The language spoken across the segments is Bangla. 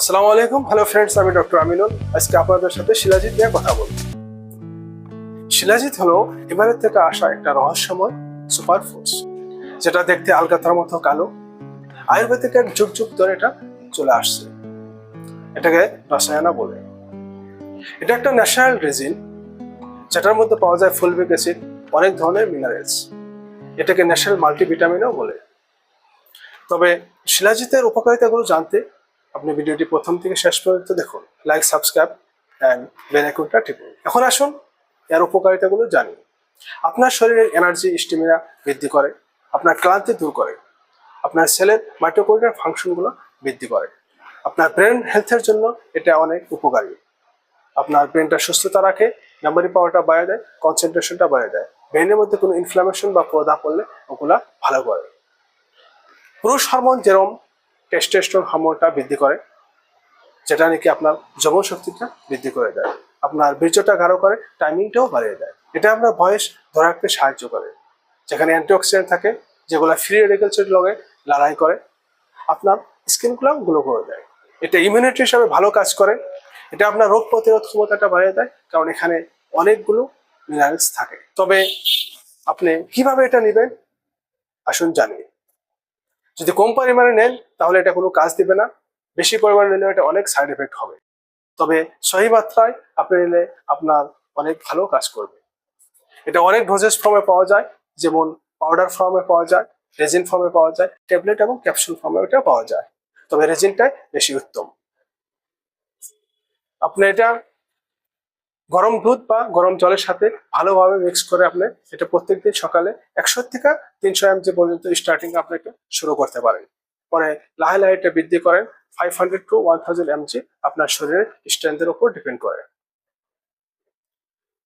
আসসালামু আলাইকুম। হ্যালো ফ্রেন্ডস আমি ডক্টর আমিনুল। আজকে আপনাদের সাথে শিলাজিৎ নিয়ে কথা বলব। শিলাজিৎ হলো হিমালয় থেকে আসা একটা রহস্যময় সুপার ফুডস যেটা দেখতে আলকাতার মতো কালো। আয়ুর্বেদিকের যুগ যুগ ধরে এটা চলে আসছে। এটাকে রসায়না বলে। এটা একটা ন্যাচারাল রেজিন, যেটার মধ্যে পাওয়া যায় ফুলবিক অ্যাসিড, অনেক ধরনের মিনারেলস। এটাকে ন্যাচারাল মাল্টিভিটামিনও বলে। তবে শিলাজিতের উপকারিতাগুলো জানতে আপনি ভিডিওটি প্রথম থেকে শেষ পর্যন্ত দেখুন লাইক সাবস্ক্রাইব অ্যান্ড বেল আইকনটা টিপুন। এখন আসুন, এর উপকারিতাগুলো জানি। আপনার শরীরের এনার্জি স্টিমিনা বৃদ্ধি করে, আপনার ক্লান্তি দূর করে, আপনার সেলের মাইটোকন্ড্রিয়ার ফাংশনগুলো বৃদ্ধি করে। আপনার ব্রেন হেলথের জন্য এটা অনেক উপকারী। আপনার ব্রেনটা সুস্থতা রাখে মেমোরি পাওয়ারটা বাড়িয়ে দেয় কনসেন্ট্রেশনটা বাড়িয়ে দেয়। ব্রেনের মধ্যে কোনো ইনফ্লামেশন বা প্রদা পড়লে ওগুলা ভালো করে। পুরুষ হরমোন যেরকম টেস্টোস্টেরন হরমোনটা বৃদ্ধি করে, যেটা নাকি আপনার যৌন শক্তিটা বৃদ্ধি করে দেয়। আপনার বীর্যটা গাঢ় করে টাইমিংটাও বাড়িয়ে দেয়। এটা আপনার বয়স ধরে রাখতে সাহায্য করে। যেখানে অ্যান্টিঅক্সিডেন্ট থাকে, যেগুলো ফ্রি রেডিকেলসের লগে লড়াই করে, আপনার স্কিনগুলো গ্লো করে দেয়। এটা ইমিউনিটি হিসাবে ভালো কাজ করে। এটা আপনার রোগ প্রতিরোধ ক্ষমতাটা বাড়িয়ে দেয়, কারণ এখানে অনেকগুলো মিনারেলস থাকে। তবে আপনি কীভাবে এটা নেবেন? আসুন জানি। যদি কম পরিমাণে নেন, তাহলে এটা কোনো কাজ দিবে না। বেশি পরিমাণে নিলে এটা অনেক সাইড এফেক্ট হবে। তবে সহি মাত্রায় আপনি নিলে আপনার অনেক ভালো কাজ করবে। এটা অনেক ডোজেস ফর্মে পাওয়া যায়, যেমন পাউডার ফর্মে পাওয়া যায় রেজিন ফর্মে পাওয়া যায় ট্যাবলেট এবং ক্যাপসুল ফর্মে এটা পাওয়া যায়। তবে রেজিনটাই বেশি উত্তম। আপনি এটা গরম দুধ বা গরম জলের সাথে ভালোভাবে মিক্স করে আপনি এটা প্রত্যেকদিন সকালে একশো থেকে তিনশো এমজি পর্যন্ত স্টার্টিং আপনাকে শুরু করতে পারেন। পরে লাহে লাহে এটা বৃদ্ধি করেন five hundred to one thousand mg আপনার শরীরের স্ট্রেংথের উপর ডিপেন্ড করে।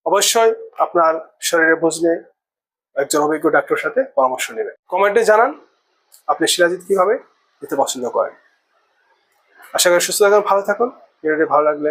অবশ্যই আপনার শরীরে বুঝ নিয়ে একজন অভিজ্ঞ ডাক্তারের সাথে পরামর্শ নেবেন। কমেন্টে জানান আপনি শিলাজিৎ কীভাবে দিতে পছন্দ করেন। আশা করি সুস্থ থাকুন, ভালো থাকুন। ভিডিওটি ভালো লাগলে